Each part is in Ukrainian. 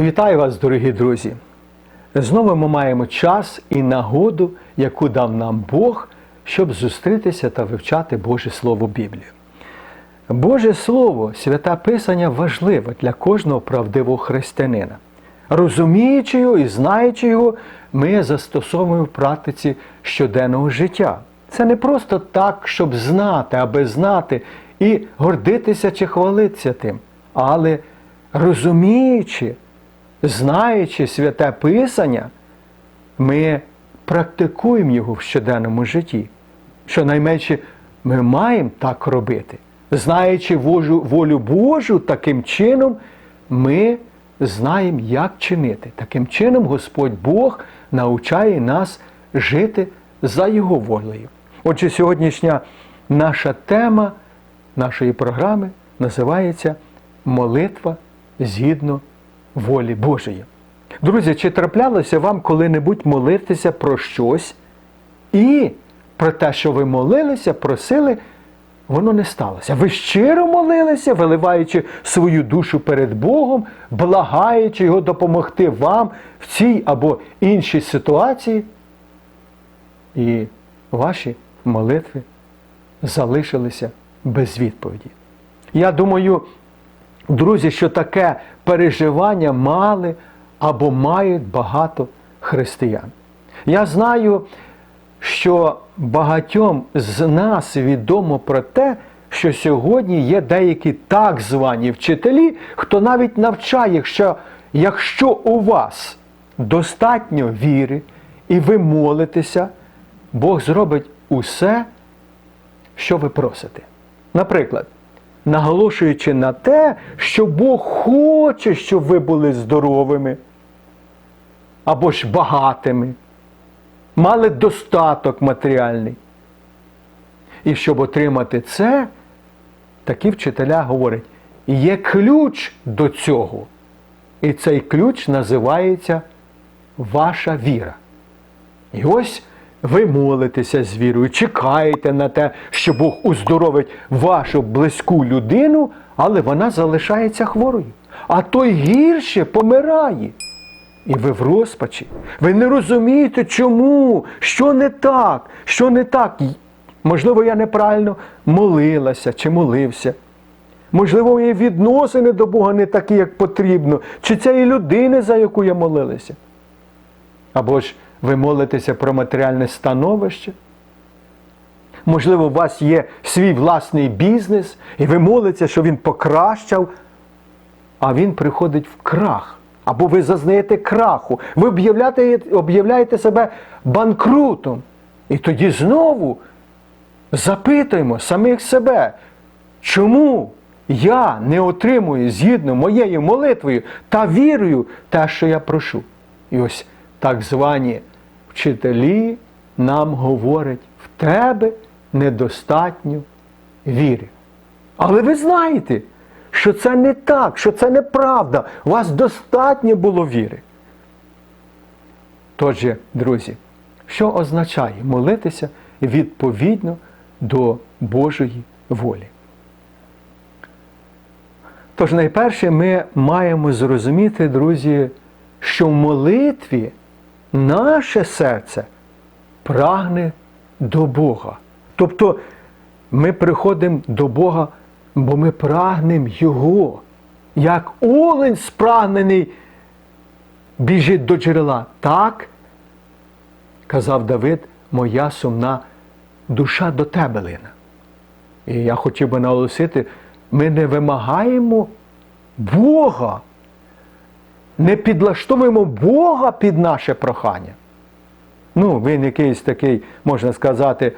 Вітаю вас, дорогі друзі! Знову ми маємо час і нагоду, яку дав нам Бог, щоб зустрітися та вивчати Боже Слово Біблію. Боже Слово, свята Писання важливе для кожного правдивого християнина. Розуміючи його і знаючи його, ми застосовуємо в практиці щоденного життя. Це не просто так, щоб знати, аби знати і гордитися чи хвалитися тим, але розуміючи, знаючи святе Писання, ми практикуємо його в щоденному житті. Щонайменше ми маємо так робити. Знаючи волю, Божу, таким чином ми знаємо, як чинити. Таким чином Господь Бог навчає нас жити за Його волею. Отже, сьогоднішня наша тема нашої програми називається Молитва згідно волі Божої. Друзі, чи траплялося вам коли-небудь молитися про щось і про те, що ви молилися, просили, воно не сталося. Ви щиро молилися, виливаючи свою душу перед Богом, благаючи Його допомогти вам в цій або іншій ситуації, і ваші молитви залишилися без відповіді. Я думаю, друзі, що таке переживання мали або мають багато християн. Я знаю, що багатьом з нас відомо про те, що сьогодні є деякі так звані вчителі, хто навіть навчає, що якщо у вас достатньо віри і ви молитеся, Бог зробить усе, що ви просите. Наприклад, наголошуючи на те, що Бог хоче, щоб ви були здоровими або ж багатими, мали достаток матеріальний. І щоб отримати це, такі вчителя говорять, є ключ до цього. І цей ключ називається ваша віра. І ось ви молитеся з вірою, чекаєте на те, що Бог уздоровить вашу близьку людину, але вона залишається хворою. А той гірше помирає. І ви в розпачі. Ви не розумієте, чому, що не так, що не так. Можливо, я неправильно молилася чи молився. Можливо, мої відносини до Бога не такі, як потрібно, чи цієї людини, за яку я молилася. Або ж ви молитеся про матеріальне становище. Можливо, у вас є свій власний бізнес, і ви молитеся, що він покращав, а він приходить в крах. Або ви зазнаєте краху, ви об'являєте, об'являєте себе банкрутом. І тоді знову запитуємо самих себе, чому я не отримую згідно моєю молитвою та вірою те, що я прошу. І ось так звані вчителі нам говорять, в тебе недостатньо віри. Але ви знаєте, що це не так, що це неправда. У вас достатньо було віри. Тож, друзі, що означає молитися відповідно до Божої волі? Тож, найперше, ми маємо зрозуміти, друзі, що в молитві наше серце прагне до Бога. Тобто ми приходимо до Бога, бо ми прагнемо Його. Як олень спрагнений біжить до джерела. Так, казав Давид, моя сумна душа до тебе лина. І я хотів би наголосити, ми не вимагаємо Бога не підлаштовуємо Бога під наше прохання. Ну, він якийсь такий, можна сказати,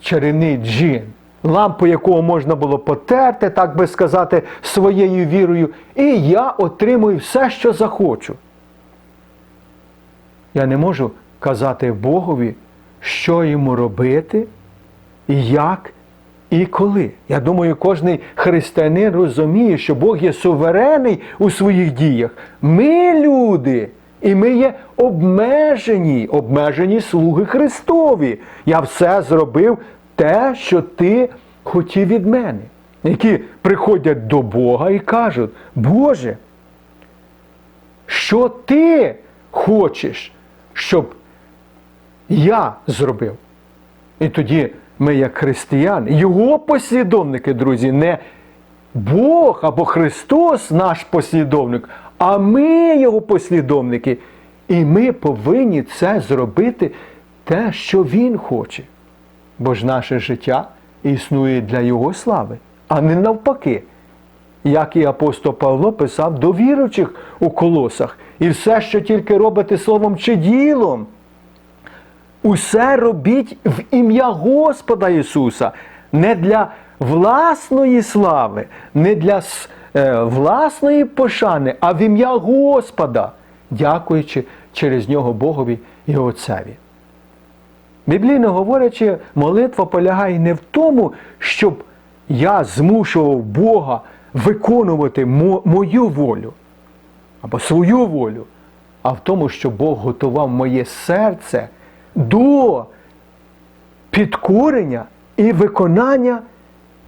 чарівний джин, лампу якого можна було потерти, так би сказати, своєю вірою, і я отримую все, що захочу. Я не можу казати Богові, що йому робити, і як і коли. Я думаю, кожен християнин розуміє, що Бог є суверенний у своїх діях. Ми люди, і ми є обмежені, обмежені слуги Христові. Я все зробив те, що ти хотів від мене. Які приходять до Бога і кажуть, Боже, що ти хочеш, щоб я зробив. І тоді ми, як християни, його послідовники, друзі, не Бог або Христос наш послідовник, а ми його послідовники. І ми повинні це зробити те, що Він хоче. Бо ж наше життя існує для Його слави, а не навпаки. Як і апостол Павло писав до віруючих у колосах. І все, що тільки робите словом чи ділом, усе робіть в ім'я Господа Ісуса, не для власної слави, не для е, власної пошани, а в ім'я Господа, дякуючи через нього Богові і Отцеві. Біблійно говорячи, молитва полягає не в тому, щоб я змушував Бога виконувати мо- мою волю або свою волю, а в тому, що Бог готував моє серце до підкорення і виконання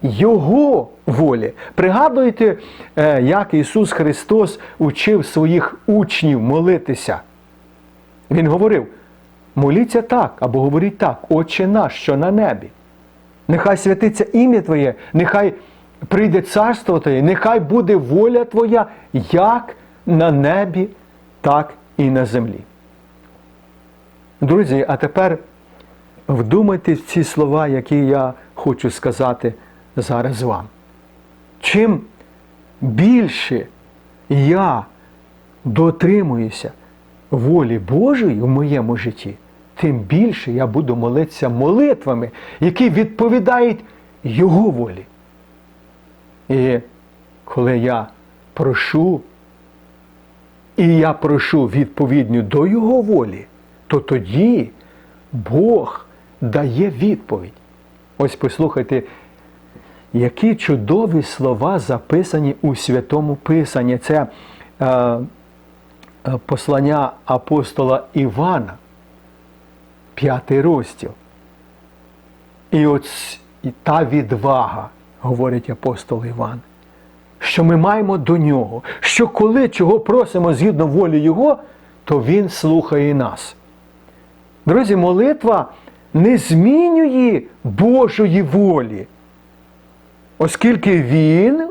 Його волі. Пригадуєте, е, як Ісус Христос учив своїх учнів молитися. Він говорив: моліться так або говоріть так, Отче наш, що на небі. Нехай святиться ім'я Твоє, нехай прийде царство Твоє, нехай буде воля Твоя як на небі, так і на землі. Друзі, а тепер вдумайтесь ці слова, які я хочу сказати зараз вам. Чим більше я дотримуюся волі Божої в моєму житті, тим більше я буду молитися молитвами, які відповідають Його волі. І коли я прошу, і я прошу відповідню до Його волі, то тоді Бог дає відповідь. Ось послухайте, які чудові слова записані у Святому Писанні. Це е, е, послання апостола Івана, п'ятий розділ. І і та відвага, говорить апостол Іван, що ми маємо до нього, що коли чого просимо згідно волі Його, то Він слухає нас. Друзі, молитва не змінює Божої волі, оскільки Він,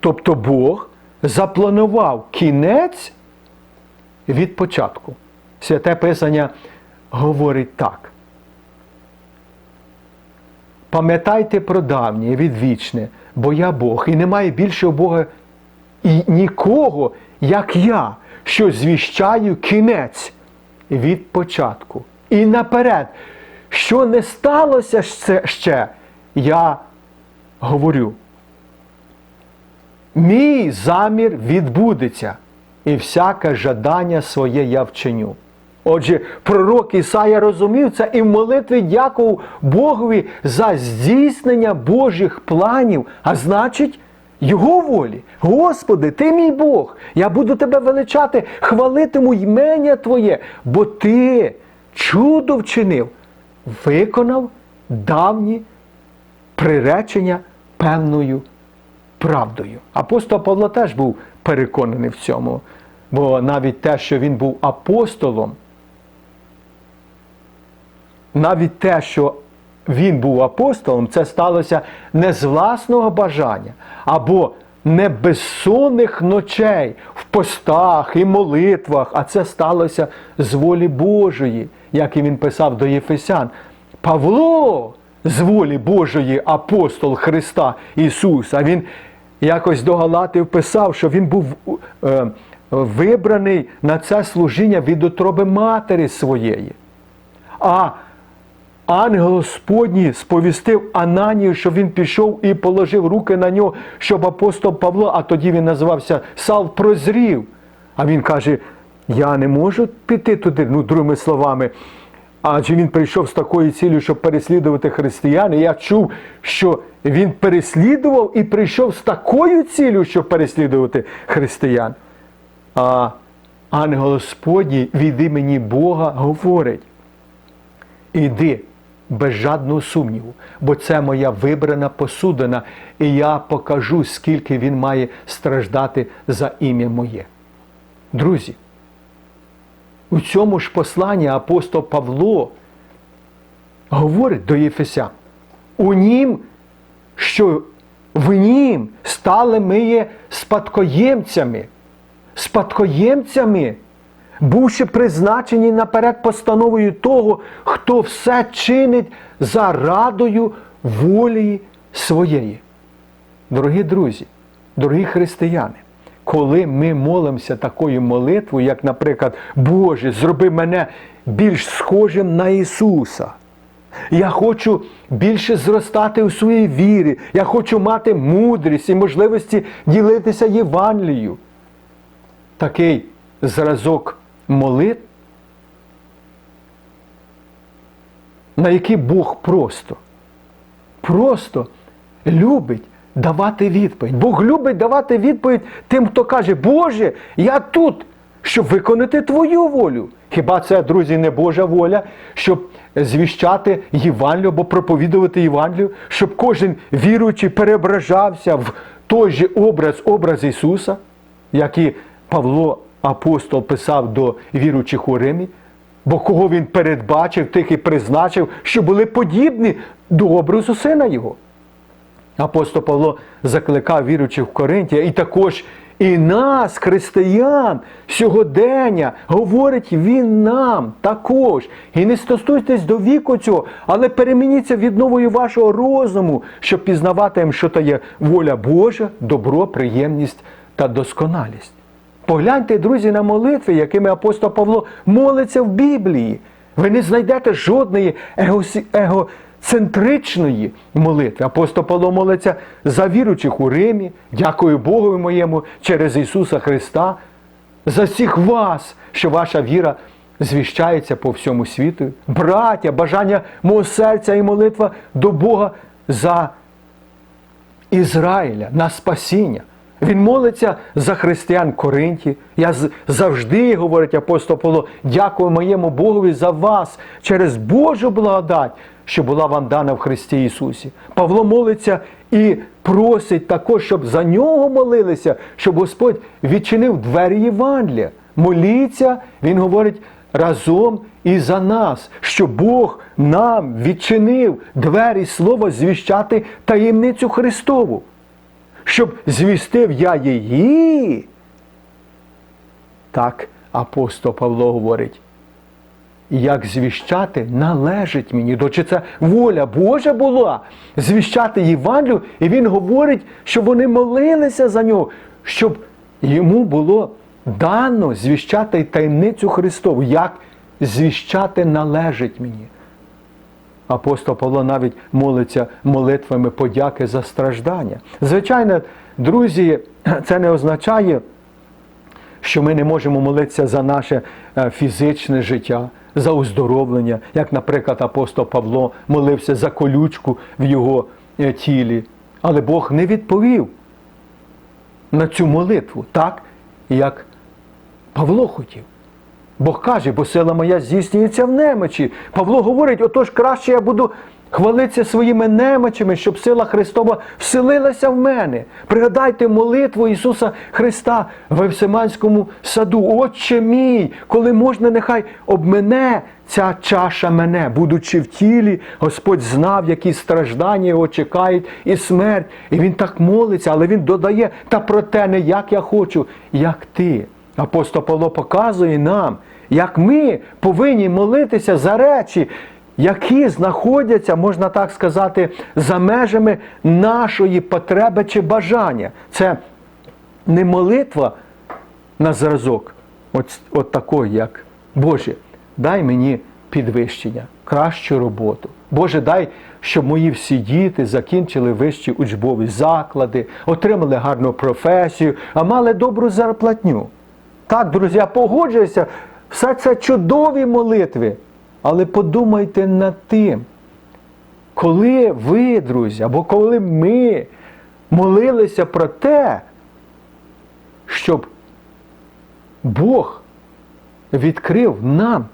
тобто Бог, запланував кінець від початку. Святе Писання говорить так. Пам'ятайте про давнє, відвічне, бо я Бог, і немає більшого Бога і нікого, як я, що звіщаю кінець від початку. І наперед, що не сталося ще- я говорю. Мій замір відбудеться, і всяке жадання своє я вчиню. Отже, пророк Ісая розумів це і в молитві дякував Богові за здійснення Божих планів, а значить, Його волі. Господи, Ти мій Бог, я буду Тебе величати, хвалитиму ймення Твоє, бо Ти чудо вчинив, виконав давні приречення певною правдою. Апостол Павло теж був переконаний в цьому, бо навіть те, що він був апостолом, навіть те, що він був апостолом, це сталося не з власного бажання, або не безсонних ночей в постах і молитвах, а це сталося з волі Божої, як і він писав до Єфесян. Павло з волі Божої апостол Христа Ісуса. Він якось до Галатів писав, що він був е, вибраний на це служіння від утроби матері своєї. А ангел Господній сповістив Ананію, що він пішов і положив руки на нього, щоб апостол Павло, а тоді він називався Сал, прозрів. А він каже: Я не можу піти туди, ну, другими словами. Адже він прийшов з такою цілею, щоб переслідувати християн. І я чув, що він переслідував і прийшов з такою цілею, щоб переслідувати християн. А ангел Господній від імені Бога говорить: Іди без жадного сумніву, бо це моя вибрана посудина, і я покажу, скільки він має страждати за ім'я моє. Друзі, у цьому ж посланні апостол Павло говорить до Єфесян, у нім, що в нім стали ми є спадкоємцями, спадкоємцями, бувши призначені наперед постановою того, хто все чинить за радою волі своєї. Дорогі друзі, дорогі християни, коли ми молимося такою молитвою, як, наприклад, Боже, зроби мене більш схожим на Ісуса. Я хочу більше зростати у своїй вірі. Я хочу мати мудрість і можливості ділитися Євангелією. Такий зразок молитв, на який Бог просто, просто любить давати відповідь. Бог любить давати відповідь тим, хто каже, Боже, я тут, щоб виконати Твою волю. Хіба це, друзі, не Божа воля, щоб звіщати Євангелію або проповідувати Євангелію, щоб кожен віруючий переображався в той же образ, образ Ісуса, як і Павло апостол писав до віруючих у Римі, бо кого він передбачив, тих і призначив, що були подібні до образу сина Його. Апостол Павло закликав віруючих в Коринті, і також і нас, християн, сьогодення, говорить він нам також. І не стосуйтесь до віку цього, але перемініться відновою вашого розуму, щоб пізнавати, їм, що то є воля Божа, добро, приємність та досконалість. Погляньте, друзі, на молитви, якими апостол Павло молиться в Біблії. Ви не знайдете жодної егоцентричної молитви. Апостол Павло молиться за віруючих у Римі. Дякую Богу моєму через Ісуса Христа, за всіх вас, що ваша віра звіщається по всьому світу. Браття, бажання мого серця і молитва до Бога за Ізраїля на спасіння. Він молиться за християн Коринті. Я завжди, говорить апостол Павло, дякую моєму Богові за вас через Божу благодать, що була вам дана в Христі Ісусі. Павло молиться і просить також, щоб за нього молилися, щоб Господь відчинив двері Євангелія. Моліться, він говорить, разом і за нас, що Бог нам відчинив двері слова звіщати таємницю Христову щоб звістив я її. Так апостол Павло говорить. Як звіщати належить мені. Дочі це воля Божа була звіщати Євангелію, і він говорить, що вони молилися за нього, щоб йому було дано звіщати таємницю Христову. Як звіщати належить мені. Апостол Павло навіть молиться молитвами подяки за страждання. Звичайно, друзі, це не означає, що ми не можемо молитися за наше е, фізичне життя, за оздоровлення, як, наприклад, апостол Павло молився за колючку в його е, тілі. Але Бог не відповів на цю молитву, так, як Павло хотів. Бог каже, бо сила моя здійснюється в немочі. Павло говорить, отож краще я буду хвалитися своїми немочами, щоб сила Христова вселилася в мене. Пригадайте молитву Ісуса Христа в Евсиманському саду. Отче мій, коли можна, нехай обмене ця чаша мене, будучи в тілі, Господь знав, які страждання його чекають і смерть. І він так молиться, але він додає, та проте не як я хочу, як ти. Апостол Павло показує нам, як ми повинні молитися за речі, які знаходяться, можна так сказати, за межами нашої потреби чи бажання. Це не молитва на зразок, от, от такої, як Боже, дай мені підвищення, кращу роботу. Боже, дай, щоб мої всі діти закінчили вищі учбові заклади, отримали гарну професію, а мали добру зарплатню. Так, друзі, погоджуюся, все це чудові молитви. Але подумайте над тим, коли ви, друзі, або коли ми молилися про те, щоб Бог відкрив нам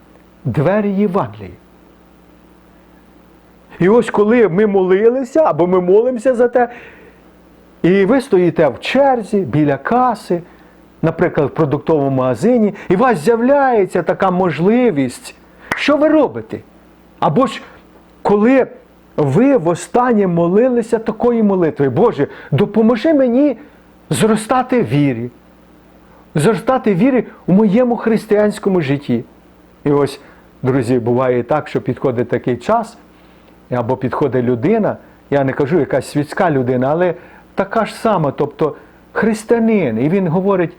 двері Євангелії. І ось коли ми молилися, або ми молимося за те, і ви стоїте в черзі біля каси, наприклад, в продуктовому магазині, і у вас з'являється така можливість, що ви робите? Або ж коли ви востаннє молилися такою молитвою, Боже, допоможи мені зростати вірі, зростати вірі у моєму християнському житті. І ось, друзі, буває так, що підходить такий час, або підходить людина, я не кажу якась світська людина, але така ж сама, тобто християнин, і він говорить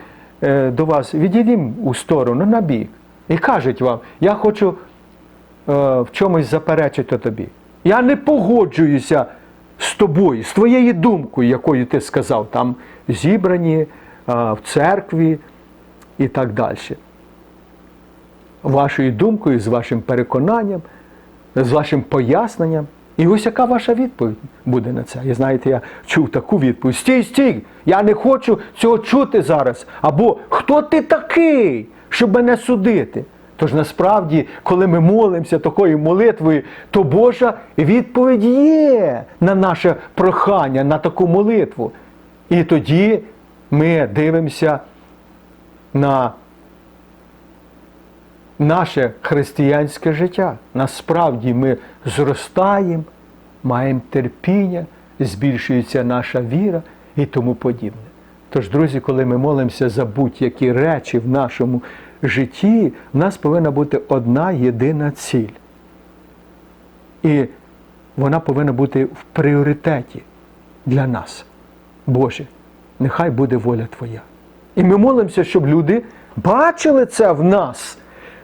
е, до вас, відійдім у сторону на бік. І кажуть вам, я хочу е, в чомусь заперечити тобі. Я не погоджуюся з тобою, з твоєю думкою, якою ти сказав, там зібрані е, в церкві і так далі. Вашою думкою, з вашим переконанням, з вашим поясненням. І ось яка ваша відповідь буде на це. І знаєте, я чув таку відповідь: стій, стій, я не хочу цього чути зараз. Або хто ти такий, щоб мене судити? Тож насправді, коли ми молимося такою молитвою, то Божа відповідь є на наше прохання, на таку молитву. І тоді ми дивимося на наше християнське життя. Насправді ми зростаємо, маємо терпіння, збільшується наша віра і тому подібне. Тож, друзі, коли ми молимося за будь-які речі в нашому житті, в нас повинна бути одна єдина ціль. І вона повинна бути в пріоритеті для нас. Боже, нехай буде воля Твоя. І ми молимося, щоб люди бачили це в нас,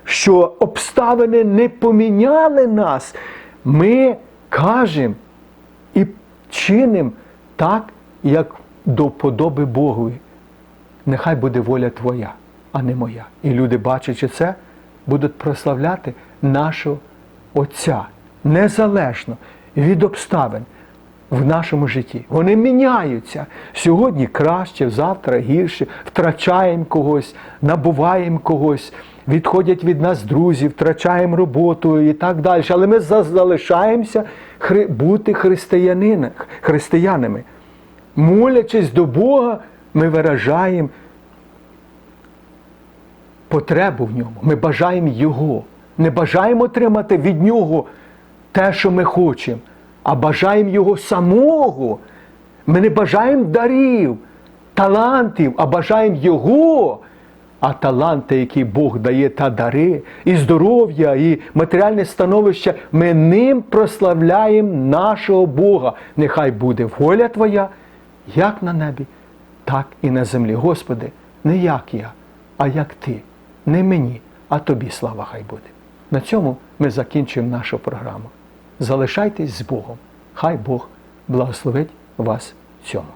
що обставини не поміняли нас. Ми кажемо і чинимо так, як до вподоби Богові. Нехай буде воля Твоя, а не моя. І люди, бачачи це, будуть прославляти нашого Отця незалежно від обставин в нашому житті. Вони міняються. Сьогодні краще, завтра гірше, втрачаємо когось, набуваємо когось, відходять від нас друзі, втрачаємо роботу і так далі. Але ми залишаємося бути християнами. Молячись до Бога, ми виражаємо потребу в ньому. Ми бажаємо Його. Не бажаємо отримати від Нього те, що ми хочемо, а бажаємо Його самого. Ми не бажаємо дарів, талантів, а бажаємо Його. А таланти, які Бог дає, та дари, і здоров'я, і матеріальне становище, ми ним прославляємо нашого Бога. Нехай буде воля Твоя, як на небі, так і на землі. Господи, не як я, а як Ти. Не мені, а тобі слава хай буде. На цьому ми закінчуємо нашу програму. Залишайтесь з Богом. Хай Бог благословить вас цьому.